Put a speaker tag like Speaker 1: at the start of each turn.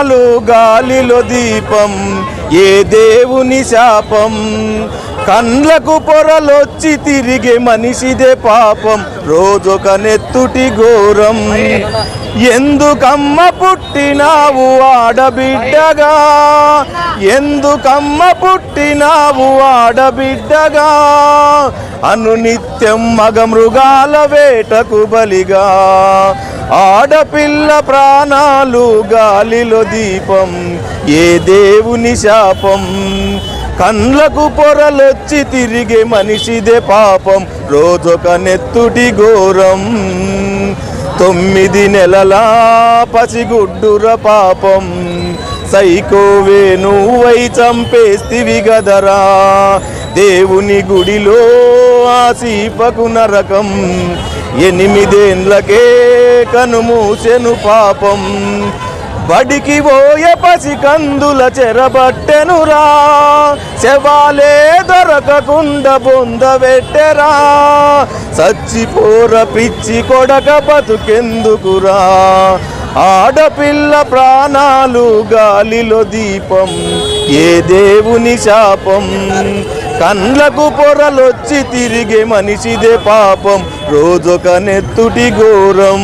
Speaker 1: ప్రాణాలు గాలిలో దీపం ఏ దేవుని శాపం? కండ్లకు పొరలొచ్చి తిరిగే మనిషిదే పాపం రోజొక నెత్తుటి ఘోరం. ఎందుకమ్మ పుట్టినావు ఆడబిడ్డగా? ఎందుకమ్మ పుట్టినావు ఆడబిడ్డగా? అనునిత్యం మగ మృగాల వేటకు బలిగా. ఆడపిల్ల ప్రాణాలు గాలిలో దీపం ఏ దేవుని శాపం? కండ్లకు పొరలొచ్చి తిరిగే మనిషిదే పాపం రోజొక నెత్తుటి ఘోరం. తొమ్మిది నెలల పసిగుడ్డుర పాపం సైకోవే నువ్వై చంపేస్తివి గదరా. దేవుని గుడిలో ఆ సీపకు నరకం ఎనిమిదేండ్లకే కనుమూసెను పాపం. బడికి పోయే పసి కందుల చెరబట్టెనురా. శవాలే దొరకకుండా బొందబెట్టెరా సచ్చిపోర పిచ్చి కొడక బతుకెందుకురా. ఆడపిల్ల ప్రాణాలు గాలిలో దీపం. ఏ దేవుని శాపం. కండ్లకు పొరలొచ్చి తిరిగే మనిషిదే పాపం. రోజొక నెత్తుటి ఘోరం.